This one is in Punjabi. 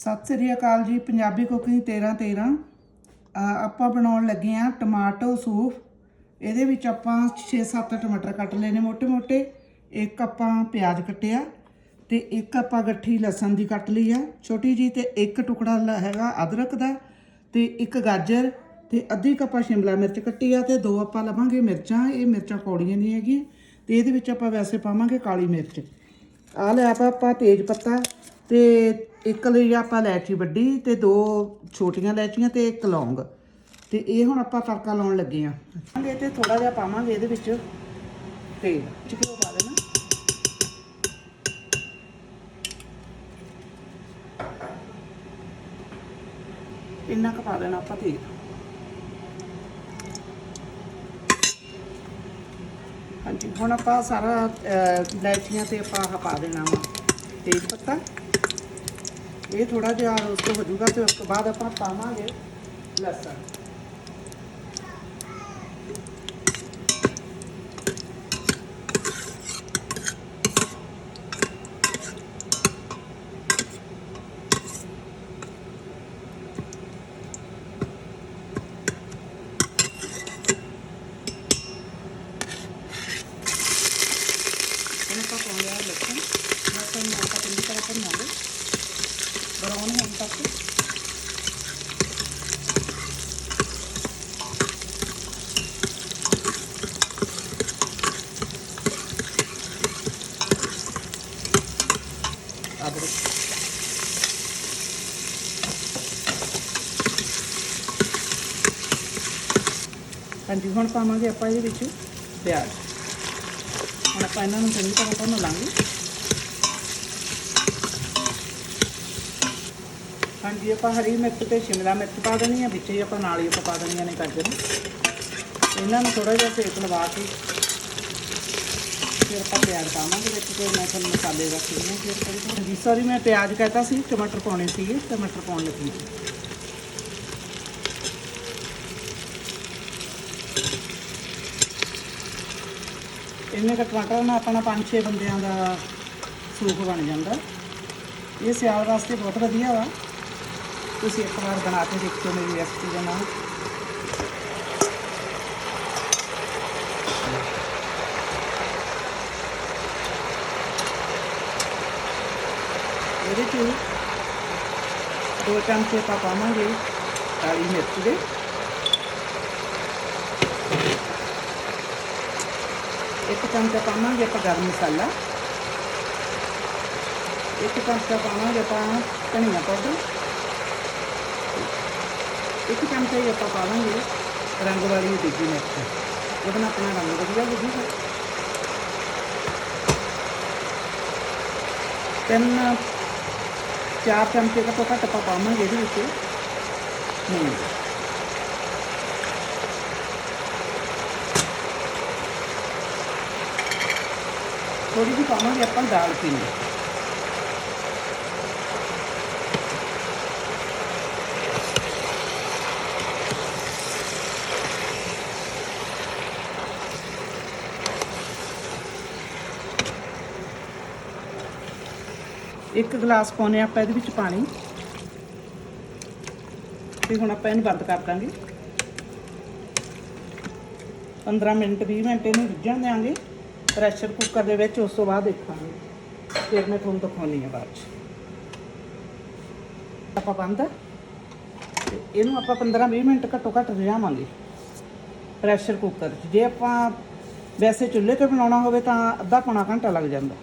ਸਤਿ ਸ੍ਰੀ ਅਕਾਲ ਜੀ, ਪੰਜਾਬੀ ਕੁਕਿੰਗ 1313 ਆਪਾਂ ਬਣਾਉਣ ਲੱਗੇ ਆ ਟਮਾਟੋ ਸੂਪ। ਇਹਦੇ ਵਿੱਚ ਆਪਾਂ 6-7 ਟਮਾਟਰ ਕੱਟ ਲਏ ਮੋਟੇ ਮੋਟੇ। ਇੱਕ ਆਪਾਂ ਪਿਆਜ਼ ਕੱਟਿਆ ਤੇ ਇੱਕ ਆਪਾਂ ਗੱਠੀ ਲਸਣ ਦੀ ਕੱਟ ਲਈ ਆ। ਛੋਟੀ ਜੀ ਤੇ ਇੱਕ ਟੁਕੜਾ ਹੈਗਾ ਅਦਰਕ ਦਾ ਤੇ ਇੱਕ ਗਾਜਰ ਤੇ ਅੱਧੀ ਕੱਪ ਆ ਸ਼ਿਮਲਾ ਮਿਰਚ ਕੱਟੀ ਆ ਤੇ ਦੋ ਆਪਾਂ ਲਵਾਂਗੇ ਮਿਰਚਾਂ। ਇਹ ਮਿਰਚਾਂ ਕੌੜੀਆਂ ਨਹੀਂ ਹੈਗੀਆਂ ਤੇ ਇਹਦੇ ਵਿੱਚ ਆਪਾਂ ਵੈਸੇ ਪਾਵਾਂਗੇ ਕਾਲੀ ਮਿਰਚ। ਆ ਲੈ ਆਪਾਂ ਆਪਾਂ ਤੇਜ਼ ਪੱਤਾ ਤੇ ਇੱਕ ਲਈ ਆਪਾਂ ਲੈਚੀ ਵੱਡੀ ਤੇ ਦੋ ਛੋਟੀਆਂ ਲੈਚੀਆਂ ਤੇ ਇੱਕ ਲੌਂਗ। ਤੇ ਇਹ ਹੁਣ ਆਪਾਂ ਤੜਕਾ ਲਾਉਣ ਲੱਗੇ ਆ ਇਹ ਤੇ ਥੋੜਾ ਜਿਹਾ ਪਾਵਾਂਗੇ ਇਹਦੇ ਵਿੱਚ ਤੇਲ। ਚਿਕੋ ਪਾ ਦੇਣਾ ਇੰਨਾ ਕੁ ਪਾ ਦੇਣਾ ਆਪਾਂ ਤੇਲ। ਹਾਂਜੀ ਹੁਣ ਆਪਾਂ ਸਾਰਾ ਅਹ, ਇਲਾਇਚੀਆਂ ਤੇ ਆਪਾਂ ਪਾ ਦੇਣਾ ਵਾ। ਤੇਜ ਪੱਤਾ। ਇਹ ਥੋੜਾ ਜਿਹਾ ਰੋਸਟ ਹੋ ਜਾਊਗਾ ਤੇ ਉਸ ਤੋਂ ਬਾਅਦ ਆਪਾਂ ਪਾਵਾਂਗੇ ਲਸਣ ਇਹਨੂੰ ਆਪਾਂ ਪਾਉਂਦੇ ਆ ਲਸਣ ਲਸਣ ਨੂੰ ਆਪਾਂ ਚੰਗੀ ਤਰ੍ਹਾਂ ਭੁੰਨਾਂਗੇ ਬਰਾਊਨ ਹੋਣ ਤੱਕ ਅਦਰਕ ਹਾਂਜੀ ਹੁਣ ਪਾਵਾਂਗੇ ਆਪਾਂ ਇਹਦੇ ਵਿੱਚ ਪਿਆਜ਼ ਹੁਣ ਆਪਾਂ ਇਹਨਾਂ ਨੂੰ ਚੰਗੀ ਤਰ੍ਹਾਂ ਭੁੰਨ ਲਾਂਗੇ ਹਾਂਜੀ, ਆਪਾਂ ਹਰੀ ਮਿਰਚ ਤੇ ਸ਼ਿਮਲਾ ਮਿਰਚ ਪਾ ਦੇਣੀ ਆ, ਵਿੱਚ ਹੀ ਆਪਾਂ ਨਾਲ ਹੀ ਆਪਾਂ ਪਾ ਦੇਣੀਆਂ ਨੇ ਗਾਜਰ। ਇਹਨਾਂ ਨੂੰ ਥੋੜਾ ਜਿਹਾ ਸੇਕ ਲਵਾ ਕੇ ਫਿਰ ਆਪਾਂ ਪਿਆਜ਼ ਪਾਵਾਂਗੇ ਵਿੱਚ ਤੇ ਮੈਂ ਤੁਹਾਨੂੰ ਮਸਾਲੇ ਰੱਖ ਲਈ ਫਿਰ ਕਰੀ ਹਾਂਜੀ ਸੌਰੀ ਮੈਂ ਪਿਆਜ਼ ਕਹਤਾ ਸੀ, ਟਮਾਟਰ ਪਾਉਣੇ ਸੀਗੇ, ਟਮਾਟਰ ਪਾਉਣ ਲੱਗੀ ਸੀ ਇੰਨੇ ਕੁ ਟਮਾਟਰ ਨਾਲ ਆਪਣਾ 5-6 ਬੰਦਿਆਂ ਦਾ ਸੂਪ ਬਣ ਜਾਂਦਾ। ਇਹ ਸਿਆਲ ਵਾਸਤੇ ਬਹੁਤ ਵਧੀਆ ਵਾ। ਤੁਸੀਂ ਇੱਕ ਵਾਰ ਬਣਾ ਕੇ ਦੇਖਿਓ ਮੇਰੀ ਰੈਸਪੀ ਦੇ ਨਾਲ ਇਹਦੇ 'ਚ ਦੋ ਚਮਚੇ ਆਪਾਂ ਪਾਵਾਂਗੇ ਕਾਲੀ ਮਿਰਚ ਦੇ। ਇੱਕ ਚਮਚਾ ਪਾਵਾਂਗੇ ਆਪਾਂ ਗਰਮ ਮਸਾਲਾ। ਇੱਕ ਚਮਚਾ ਪਾਵਾਂਗੇ ਆਪਾਂ ਧਨੀਆ ਪਾਊਡਰ। ਇੱਕ ਚਮਚਾ ਹੀ ਆਪਾਂ ਪਾਵਾਂਗੇ ਰੰਗ ਵਾਲੀ ਦੇਗੀ ਮਿਰਚ। ਉਹਦੇ ਨਾਲ ਆਪਣਾ ਰੰਗ ਵਧੀਆ ਲੱਗੂਗਾ ਤਿੰਨ, ਚਾਰ ਚਮਚੇ ਦਾ ਘੱਟ ਆਪਾਂ ਪਾਵਾਂਗੇ ਇਹਦੇ ਵਿੱਚ। ਨਹੀਂ ਥੋੜੀ ਜਿਹੀ ਪਾਵਾਂਗੇ ਆਪਾਂ ਦਾਲ ਚੀਨੀ ਇੱਕ ਗਲਾਸ ਪਾਉਨੇ ਆਪਾਂ ਇਹਦੇ ਵਿੱਚ ਪਾਣੀ। ਤੇ ਹੁਣ ਆਪਾਂ ਇਹਨੂੰ ਬੰਦ ਕਰ ਦਾਂਗੇ। 15 ਮਿੰਟ 20 ਮਿੰਟ ਇਹਨੂੰ ਰਿੱਝਣ ਦੇਾਂਗੇ ਪ੍ਰੈਸ਼ਰ ਕੁੱਕਰ ਦੇ ਵਿੱਚ, ਉਸ ਤੋਂ ਬਾਅਦ ਦੇਖਾਂਗੇ। ਫਿਰ ਮੈਂ ਤੁਹਾਨੂੰ ਦਿਖਾਉਣੀ ਆ ਬਾਅਦ ਚ। ਆਪਾਂ ਬੰਦ। ਆ। ਇਹਨੂੰ ਆਪਾਂ 15 20 ਮਿੰਟ ਘੱਟੋ ਘੱਟ ਰਿਝਾਵਾਂਗੇ। ਪ੍ਰੈਸ਼ਰ ਕੁੱਕਰ 'ਚ। ਜੇ ਆਪਾਂ ਵੈਸੇ ਚੁੱਲ੍ਹੇ ਤੇ ਬਣਾਉਣਾ ਹੋਵੇ ਤਾਂ ਅੱਧਾ ਪੌਣਾ ਘੰਟਾ ਲੱਗ ਜਾਂਦਾ।